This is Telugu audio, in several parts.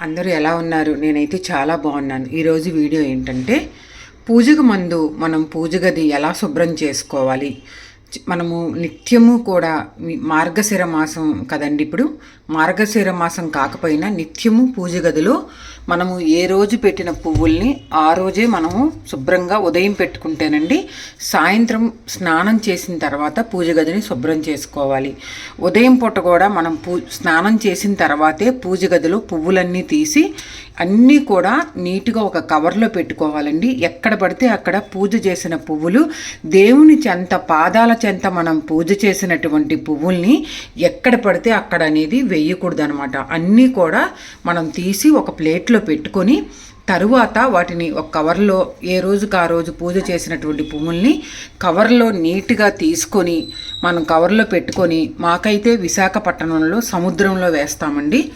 అందరూ ఎలా ఉన్నారు? నేనైతే చాలా బాగున్నాను. ఈరోజు వీడియో ఏంటంటే పూజకు మందు మనం పూజ గది ఎలా శుభ్రం చేసుకోవాలి? మనము నిత్యము కూడా మార్గశిర మాసం కదండి ఇప్పుడు. మార్గశిర మాసం కాకపోయినా నిత్యము పూజ గదిలో మనము ఏ రోజు పెట్టిన పువ్వుల్ని ఆ రోజే మనము శుభ్రంగా ఉదయం పెట్టుకుంటేనండి సాయంత్రం స్నానం చేసిన తర్వాత పూజ గదిని శుభ్రం చేసుకోవాలి. ఉదయం పూట కూడా మనం పూ స్నానం చేసిన తర్వాతే పూజ గదిలో పువ్వులన్నీ తీసి అన్నీ కూడా నీట్గా ఒక కవర్లో పెట్టుకోవాలండి. ఎక్కడ పడితే అక్కడ పూజ చేసిన పువ్వులు దేవుని చెంత పాదాల చెంత మనం పూజ చేసినటువంటి పువ్వుల్ని ఎక్కడ పడితే అక్కడ అనేది వేయకూడదు అనమాట అన్నీ కూడా మనం తీసి ఒక ప్లేట్లో పెట్టుకొని తరువాత వాటిని ఒక కవర్లో ఏ రోజుకి ఆ రోజు పూజ చేసినటువంటి పువ్వుల్ని కవర్లో నీట్గా తీసుకొని మనం కవర్లో పెట్టుకొని మాకైతే విశాఖపట్నంలో సముద్రంలో వేస్తామండి.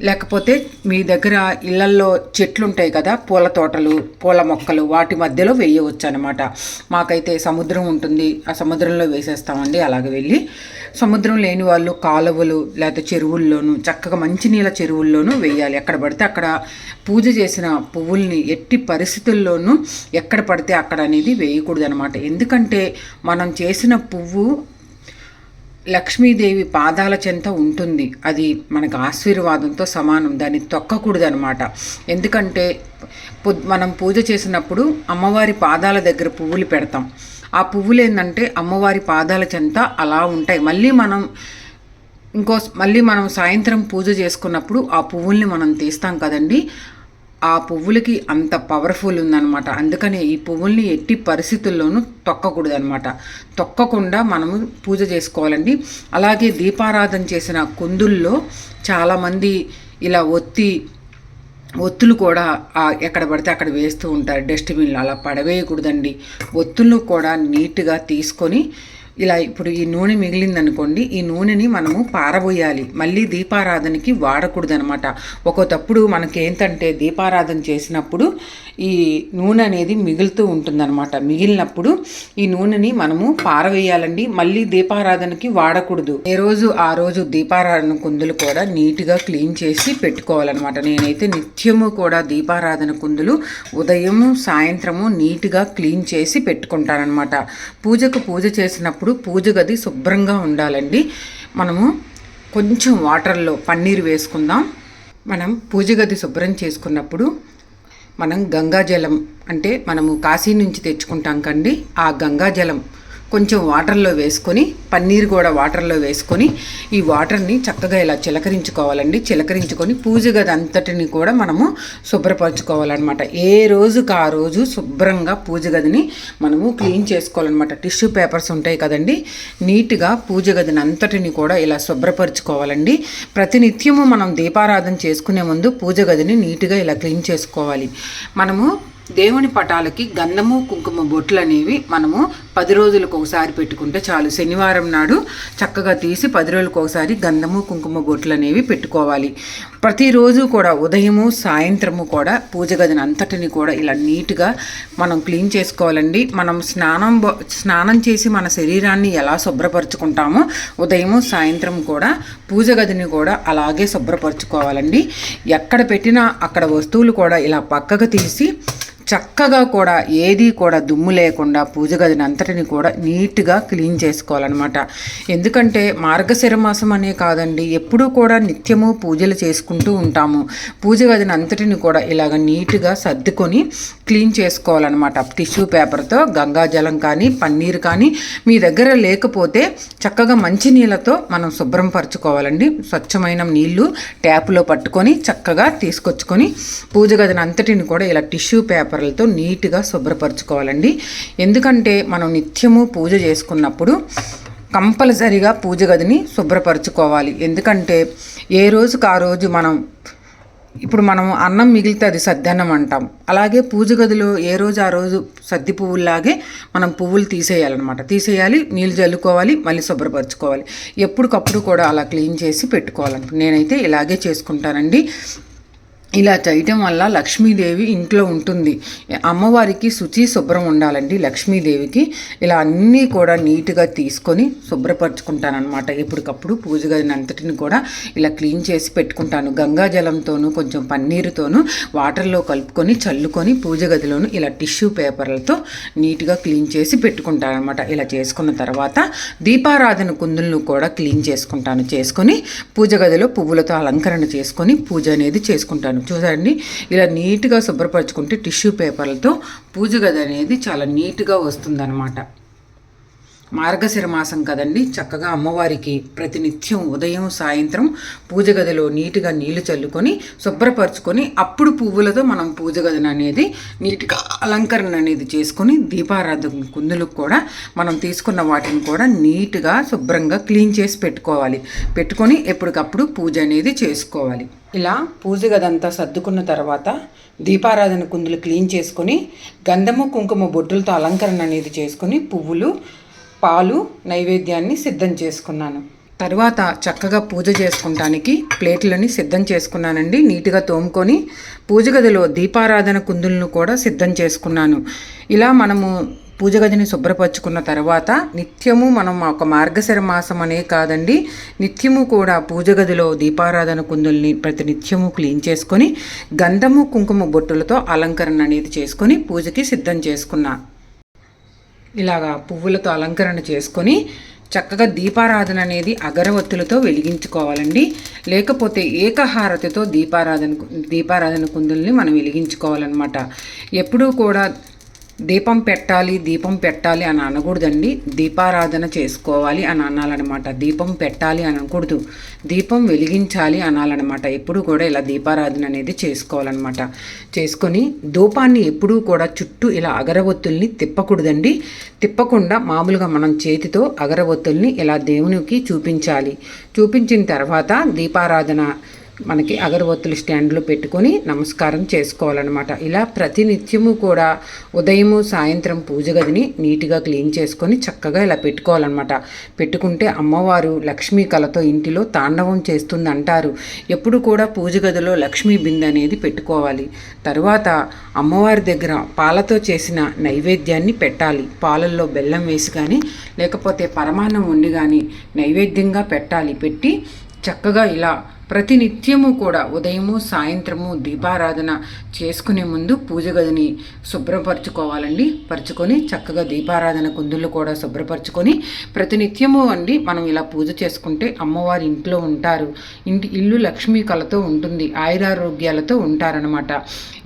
లేకపోతే మీ దగ్గర ఇళ్ళల్లో చెట్లు ఉంటాయి కదా పూల తోటలు పూల మొక్కలు వాటి మధ్యలో వేయవచ్చు అనమాట మాకైతే సముద్రం ఉంటుంది ఆ సముద్రంలో వేసేస్తామండి అలాగ వెళ్ళి. సముద్రం లేని వాళ్ళు కాలువలు లేకపోతే చెరువుల్లోనూ చక్కగా మంచినీళ్ళ చెరువుల్లోనూ వేయాలి. ఎక్కడ పడితే అక్కడ పూజ చేసిన పువ్వుల్ని ఎట్టి పరిస్థితుల్లోనూ ఎక్కడ పడితే అక్కడ అనేది వేయకూడదు అనమాట ఎందుకంటే మనం చేసిన పువ్వు లక్ష్మీదేవి పాదాల చెంత ఉంటుంది. అది మనకు ఆశీర్వాదంతో సమానం. దాన్ని తొక్కకూడదు అనమాట ఎందుకంటే మనం పూజ చేసినప్పుడు అమ్మవారి పాదాల దగ్గర పువ్వులు పెడతాం. ఆ పువ్వులు ఏంటంటే అమ్మవారి పాదాల చెంత అలా ఉంటాయి. మళ్ళీ మనం ఇంకో మళ్ళీ మనం సాయంత్రం పూజ చేసుకున్నప్పుడు ఆ పువ్వుల్ని మనం తీస్తాం కదండి. ఆ పువ్వులకి అంత పవర్ఫుల్ ఉందన్నమాట. అందుకనే ఈ పువ్వుల్ని ఎట్టి పరిస్థితుల్లోనూ తొక్కకూడదు అనమాట తొక్కకుండా మనము పూజ చేసుకోవాలండి. అలాగే దీపారాధన చేసిన కుందుల్లో చాలామంది ఇలా ఒత్తి ఒత్తులు కూడా ఎక్కడ పడితే అక్కడ వేస్తూ ఉంటారు. డస్ట్బిన్లు అలా పడవేయకూడదండి. ఒత్తులను కూడా నీట్గా తీసుకొని ఇలా ఇప్పుడు ఈ నూనె మిగిలిందనుకోండి ఈ నూనెని మనము పారబోయాలి. మళ్ళీ దీపారాధనకి వాడకూడదు అనమాట తప్పుడు మనకి ఏంటంటే దీపారాధన చేసినప్పుడు ఈ నూనె అనేది మిగులుతూ ఉంటుందన్నమాట మిగిలినప్పుడు ఈ నూనెని మనము పారవేయాలండి. మళ్ళీ దీపారాధనకి వాడకూడదు. ఏ రోజు ఆ రోజు దీపారాధన కుందులు కూడా నీట్గా క్లీన్ చేసి పెట్టుకోవాలన్నమాట నేనైతే నిత్యము కూడా దీపారాధన కుందులు ఉదయము సాయంత్రము నీట్గా క్లీన్ చేసి పెట్టుకుంటానన్నమాట పూజకు పూజ చేసినప్పుడు పూజ గది శుభ్రంగా ఉండాలండి. మనము కొంచెం వాటర్లో పన్నీర్ వేసుకుందాం. మనం పూజ గది శుభ్రం చేసుకున్నప్పుడు మనం గంగాజలం అంటే మనము కాశీ నుంచి తెచ్చుకుంటాం కండి. ఆ గంగాజలం కొంచెం వాటర్లో వేసుకొని పన్నీర్ కూడా వాటర్లో వేసుకొని ఈ వాటర్ని చక్కగా ఇలా చిలకరించుకోవాలండి. చిలకరించుకొని పూజ గది అంతటిని కూడా మనము శుభ్రపరచుకోవాలన్నమాట. ఏ రోజుకి ఆ రోజు శుభ్రంగా పూజ గదిని మనము క్లీన్ చేసుకోవాలన్నమాట. టిష్యూ పేపర్స్ ఉంటాయి కదండి. నీట్గా పూజ గదిని అంతటిని కూడా ఇలా శుభ్రపరచుకోవాలండి. ప్రతినిత్యము మనం దీపారాధన చేసుకునే ముందు పూజ గదిని నీట్గా ఇలా క్లీన్ చేసుకోవాలి. మనము దేవుని పటాలకి గంధము కుంకుమ బొట్లు అనేవి మనము పది రోజులకు ఒకసారి పెట్టుకుంటే చాలు. శనివారం నాడు చక్కగా తీసి పది రోజులకు ఒకసారి గంధము కుంకుమ బొట్లు అనేవి పెట్టుకోవాలి. ప్రతిరోజు కూడా ఉదయము సాయంత్రము కూడా పూజ గదిని అంతటిని కూడా ఇలా నీట్గా మనం క్లీన్ చేసుకోవాలండి. మనం స్నానం స్నానం చేసి మన శరీరాన్ని ఎలా శుభ్రపరచుకుంటామో ఉదయము సాయంత్రం కూడా పూజ గదిని కూడా అలాగే శుభ్రపరచుకోవాలండి. ఎక్కడ పెట్టినా అక్కడ వస్తువులు కూడా ఇలా పక్కకు తీసి చక్కగా కూడా ఏది కూడా దుమ్ము లేకుండా పూజ గదిని అంతటిని కూడా నీట్గా క్లీన్ చేసుకోవాలన్నమాట. ఎందుకంటే మార్గశిర మాసం అనే కాదండి ఎప్పుడూ కూడా నిత్యము పూజలు చేసుకుంటూ ఉంటాము. పూజ గదిని అంతటిని కూడా ఇలాగ నీట్గా సర్దుకొని క్లీన్ చేసుకోవాలన్నమాట. టిష్యూ పేపర్తో గంగాజలం కానీ పన్నీర్ కానీ మీ దగ్గర లేకపోతే చక్కగా మంచి నీళ్ళతో మనం శుభ్రం పరచుకోవాలండి. స్వచ్ఛమైన నీళ్ళు ట్యాప్లో పట్టుకొని చక్కగా తీసుకొచ్చుకొని పూజ గదిని అంతటిని కూడా ఇలా టిష్యూ పేపర్ పేపర్లతో నీట్గా శుభ్రపరచుకోవాలండి. ఎందుకంటే మనం నిత్యము పూజ చేసుకున్నప్పుడు కంపల్సరిగా పూజ గదిని శుభ్రపరచుకోవాలి. ఎందుకంటే ఏ రోజుకు ఆ రోజు మనం ఇప్పుడు మనం అన్నం మిగిలితే అది సద్దన్నం అంటాం. అలాగే పూజ గదిలో ఏ రోజు ఆ రోజు సద్ది పువ్వుల్లాగే మనం పువ్వులు తీసేయాలన్నమాట. తీసేయాలి నీళ్ళు చల్లుకోవాలి మళ్ళీ శుభ్రపరచుకోవాలి. ఎప్పటికప్పుడు కూడా అలా క్లీన్ చేసి పెట్టుకోవాలన్నమాట. నేనైతే ఇలాగే చేసుకుంటానండి. ఇలా చేయటం వల్ల లక్ష్మీదేవి ఇంట్లో ఉంటుంది. అమ్మవారికి శుచి శుభ్రం ఉండాలండి లక్ష్మీదేవికి. ఇలా అన్నీ కూడా నీట్గా తీసుకొని శుభ్రపరచుకుంటానమాట ఎప్పటికప్పుడు పూజ గదిని అంతటిని కూడా ఇలా క్లీన్ చేసి పెట్టుకుంటాను. గంగా జలంతోనూ కొంచెం పన్నీరుతోనూ వాటర్లో కలుపుకొని చల్లుకొని పూజ గదిలోను ఇలా టిష్యూ పేపర్లతో నీట్గా క్లీన్ చేసి పెట్టుకుంటాను అనమాట ఇలా చేసుకున్న తర్వాత దీపారాధన కుందులను కూడా క్లీన్ చేసుకుంటాను. చేసుకొని పూజ గదిలో పువ్వులతో అలంకరణ చేసుకొని పూజ అనేది చేసుకుంటాను. చూడండి ఇలా నీట్గా శుభ్రపరచుకుంటే టిష్యూ పేపర్లతో పూజ గది అనేది చాలా నీట్గా వస్తుందన్నమాట. మార్గశిర మాసం కదండి. చక్కగా అమ్మవారికి ప్రతినిత్యం ఉదయం సాయంత్రం పూజ గదిలో నీట్గా నీళ్ళు చల్లుకొని శుభ్రపరచుకొని అప్పుడు పువ్వులతో మనం పూజ గదిని అనేది నీట్గా అలంకరణ అనేది చేసుకొని దీపారాధన కుందులకు కూడా మనం తీసుకున్న వాటిని కూడా నీట్గా శుభ్రంగా క్లీన్ చేసి పెట్టుకోవాలి. పెట్టుకొని ఎప్పటికప్పుడు పూజ అనేది చేసుకోవాలి. ఇలా పూజ గదంతా సర్దుకున్న తర్వాత దీపారాధన కుందులు క్లీన్ చేసుకొని గంధము కుంకుమ బొడ్డులతో అలంకరణ అనేది చేసుకొని పువ్వులు పాలు నైవేద్యాన్ని సిద్ధం చేసుకున్నాను. తరువాత చక్కగా పూజ చేసుకుంటానికి ప్లేట్లని సిద్ధం చేసుకున్నానండి. నీట్గా తోముకొని పూజ గదిలో దీపారాధన కుందులను కూడా సిద్ధం చేసుకున్నాను. ఇలా మనము పూజ గదిని శుభ్రపరచుకున్న తర్వాత నిత్యము మనం ఒక మార్గశర మాసం అనే కాదండి నిత్యము కూడా పూజ గదిలో దీపారాధన కుందుల్ని ప్రతి నిత్యము క్లీన్ చేసుకొని గంధము కుంకుమ బొట్టులతో అలంకరణ అనేది చేసుకొని పూజకి సిద్ధం చేసుకున్నా. ఇలాగా పువ్వులతో అలంకరణ చేసుకొని చక్కగా దీపారాధన అనేది అగరవత్తులతో వెలిగించుకోవాలండి. లేకపోతే ఏకహారతితో దీపారాధన దీపారాధన కుందుల్ని మనం వెలిగించుకోవాలన్నమాట. ఎప్పుడూ కూడా దీపం పెట్టాలి దీపం పెట్టాలి అని అనకూడదండి. దీపారాధన చేసుకోవాలి అని అనాలన్నమాట. దీపం పెట్టాలి అని అనకూడదు. దీపం వెలిగించాలి అనాలన్నమాట. ఎప్పుడు కూడా ఇలా దీపారాధన అనేది చేసుకోవాలన్నమాట. చేసుకొని ధూపాన్ని ఎప్పుడూ కూడా చుట్టూ ఇలా అగరవత్తుల్ని తిప్పకూడదండి. తిప్పకుండా మామూలుగా మనం చేతితో అగరవత్తుల్ని ఇలా దేవునికి చూపించాలి. చూపించిన తర్వాత దీపారాధన మనకి అగరబత్తులు స్టాండ్లో పెట్టుకొని నమస్కారం చేసుకోవాలన్నమాట. ఇలా ప్రతినిత్యము కూడా ఉదయము సాయంత్రం పూజ గదిని నీట్గా క్లీన్ చేసుకొని చక్కగా ఇలా పెట్టుకోవాలన్నమాట. పెట్టుకుంటే అమ్మవారు లక్ష్మీ కళతో ఇంటిలో తాండవం చేస్తుంది అంటారు ఎప్పుడు కూడా పూజ గదిలో లక్ష్మీ బిందె అనేది పెట్టుకోవాలి. తర్వాత అమ్మవారి దగ్గర పాలతో చేసిన నైవేద్యాన్ని పెట్టాలి. పాలల్లో బెల్లం వేసి కానీ లేకపోతే పరమాన్నం ఉండి కానీ నైవేద్యంగా పెట్టాలి. పెట్టి చక్కగా ఇలా ప్రతినిత్యము కూడా ఉదయము సాయంత్రము దీపారాధన చేసుకునే ముందు పూజ గదిని శుభ్రపరచుకోవాలండి. పరుచుకొని చక్కగా దీపారాధన కుందులు కూడా శుభ్రపరచుకొని ప్రతినిత్యము అండి మనం ఇలా పూజ చేసుకుంటే అమ్మవారి ఇంట్లో ఉంటారు. ఇంటి ఇల్లు లక్ష్మీ కళతో ఉంటుంది ఆయురారోగ్యాలతో ఉంటారనమాట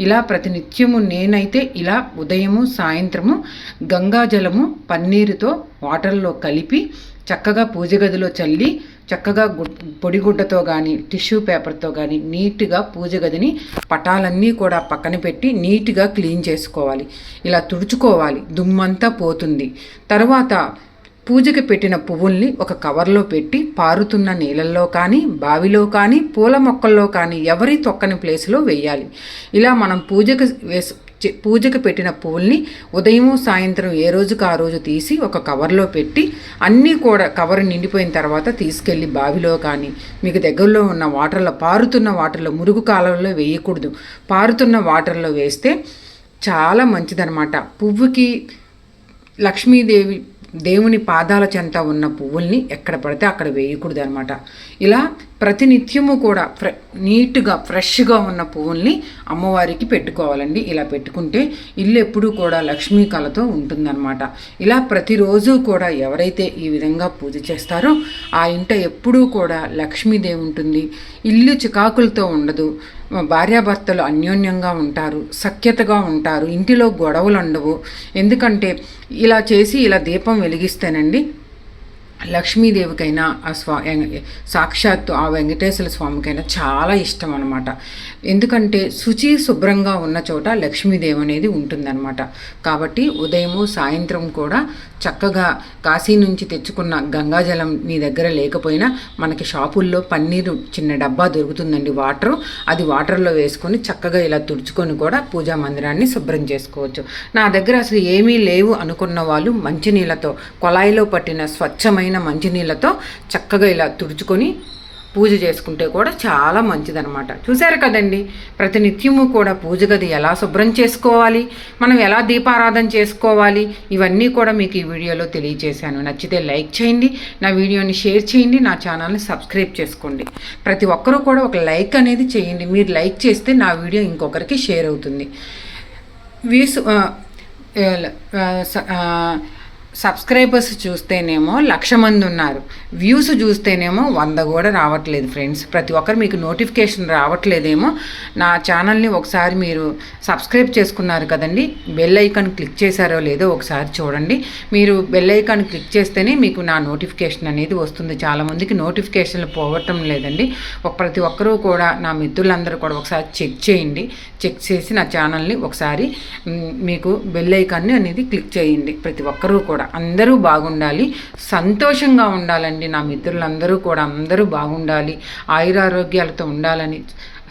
ఇలా ప్రతినిత్యము నేనైతే ఇలా ఉదయము సాయంత్రము గంగాజలము పన్నీరుతో వాటర్లో కలిపి చక్కగా పూజ గదిలో చల్లి చక్కగా పొడిగుడ్డతో కానీ టిష్యూ పేపర్తో కానీ నీట్గా పూజ గదిని పటాలన్నీ కూడా పక్కన పెట్టి నీట్గా క్లీన్ చేసుకోవాలి. ఇలా తుడుచుకోవాలి. దుమ్మంతా పోతుంది. తర్వాత పూజకి పెట్టిన పువ్వుల్ని ఒక కవర్లో పెట్టి పారుతున్న నీళ్ళల్లో కానీ బావిలో కానీ పూల మొక్కల్లో కానీ ఎవరి తొక్కని ప్లేస్లో వేయాలి. ఇలా మనం పూజకు వేసు పూజకు పెట్టిన పువ్వుల్ని ఉదయం సాయంత్రం ఏ రోజుకి ఆ రోజు తీసి ఒక కవర్లో పెట్టి అన్నీ కూడా కవర్ నిండిపోయిన తర్వాత తీసుకెళ్ళి బావిలో కానీ మీకు దగ్గరలో ఉన్న వాటర్లో పారుతున్న వాటర్లో మురుగు కాలంలో వేయకూడదు. పారుతున్న వాటర్లో వేస్తే చాలా మంచిదనమాట పువ్వుకి లక్ష్మీదేవి దేవుని పాదాల చెంత ఉన్న పువ్వుల్ని ఎక్కడ పడితే అక్కడ వేయకూడదు అనమాట ఇలా ప్రతినిత్యము కూడా ఫ్రె నీట్గా ఫ్రెష్గా ఉన్న పువ్వుల్ని అమ్మవారికి పెట్టుకోవాలండి. ఇలా పెట్టుకుంటే ఇల్లు ఎప్పుడూ కూడా లక్ష్మీ కళతో ఉంటుందన్నమాట. ఇలా ప్రతిరోజు కూడా ఎవరైతే ఈ విధంగా పూజ చేస్తారో ఆ ఇంట ఎప్పుడూ కూడా లక్ష్మీదేవి ఉంటుంది. ఇల్లు చికాకులతో ఉండదు. భార్యాభర్తలు అన్యోన్యంగా ఉంటారు. సఖ్యతగా ఉంటారు. ఇంటిలో గొడవలు ఉండవు ఎందుకంటే ఇలా చేసి ఇలా దీపం వెలిగిస్తేనండి లక్ష్మీదేవికైనా ఆ స్వా సాక్షాత్తు ఆ వెంకటేశ్వర స్వామికైనా చాలా ఇష్టం అనమాట ఎందుకంటే శుచి శుభ్రంగా ఉన్న చోట లక్ష్మీదేవి అనేది ఉంటుందన్నమాట. కాబట్టి ఉదయము సాయంత్రం కూడా చక్కగా కాశీ నుంచి తెచ్చుకున్న గంగాజలం మీ దగ్గర లేకపోయినా మనకి షాపుల్లో పన్నీరు చిన్న డబ్బా దొరుకుతుందండి వాటరు. అది వాటర్లో వేసుకొని చక్కగా ఇలా తుడుచుకొని కూడా పూజా మందిరాన్ని శుభ్రం చేసుకోవచ్చు. నా దగ్గర అసలు ఏమీ లేవు అనుకున్న వాళ్ళు మంచినీళ్ళతో కొలాయిలో పట్టిన స్వచ్ఛమైన మంచినీళ్ళతో చక్కగా ఇలా తుడుచుకొని పూజ చేసుకుంటే కూడా చాలా మంచిదనమాట చూశారు కదండి? ప్రతి నిత్యము కూడా పూజ గది ఎలా శుభ్రం చేసుకోవాలి? మనం ఎలా దీపారాధన చేసుకోవాలి? ఇవన్నీ కూడా మీకు ఈ వీడియోలో తెలియజేశాను. నచ్చితే లైక్ చేయండి నా వీడియోని షేర్ చేయండి నా ఛానల్ని సబ్స్క్రైబ్ చేసుకోండి. ప్రతి ఒక్కరూ కూడా ఒక లైక్ అనేది చేయండి. మీరు లైక్ చేస్తే నా వీడియో ఇంకొకరికి షేర్ అవుతుంది. వ్యూస్ సబ్స్క్రైబర్స్ చూస్తేనేమో లక్ష మంది ఉన్నారు. వ్యూస్ చూస్తేనేమో వంద కూడా రావట్లేదు ఫ్రెండ్స్. ప్రతి ఒక్కరు మీకు నోటిఫికేషన్ రావట్లేదేమో. నా ఛానల్ని ఒకసారి మీరు సబ్స్క్రైబ్ చేసుకున్నారు కదండి బెల్ ఐకాన్ క్లిక్ చేశారో లేదో ఒకసారి చూడండి. మీరు బెల్ ఐకాన్ క్లిక్ చేస్తేనే మీకు నా నోటిఫికేషన్ అనేది వస్తుంది. చాలామందికి నోటిఫికేషన్లు పోవటం లేదండి. ఒక ప్రతి ఒక్కరూ కూడా నా మిత్రులందరూ కూడా ఒకసారి చెక్ చేయండి. చెక్ చేసి నా ఛానల్ని ఒకసారి మీకు బెల్ ఐకాన్ని అనేది క్లిక్ చేయండి ప్రతి ఒక్కరూ కూడా. అందరూ బాగుండాలి సంతోషంగా ఉండాలండి నా మిత్రులందరూ కూడా అందరూ బాగుండాలి ఆయురారోగ్యాలతో ఉండాలని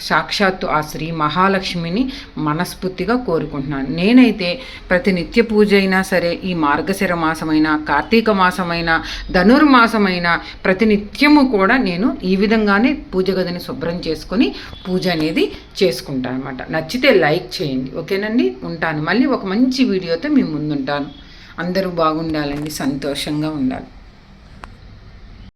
సాక్షాత్తు ఆ శ్రీ మహాలక్ష్మిని మనస్ఫూర్తిగా కోరుకుంటున్నాను. నేనైతే ప్రతి నిత్య పూజ అయినా సరే ఈ మార్గశిర మాసమైన కార్తీక మాసమైన ధనుర్మాసమైన ప్రతి నిత్యము కూడా నేను ఈ విధంగానే పూజ గదిని శుభ్రం చేసుకొని పూజ అనేది చేసుకుంటాను అనమాట నచ్చితే లైక్ చేయండి ఓకేనండి? ఉంటాను. మళ్ళీ ఒక మంచి వీడియోతో మీ ముందుంటాను. అందరూ బాగుండాలండి సంతోషంగా ఉండాలి.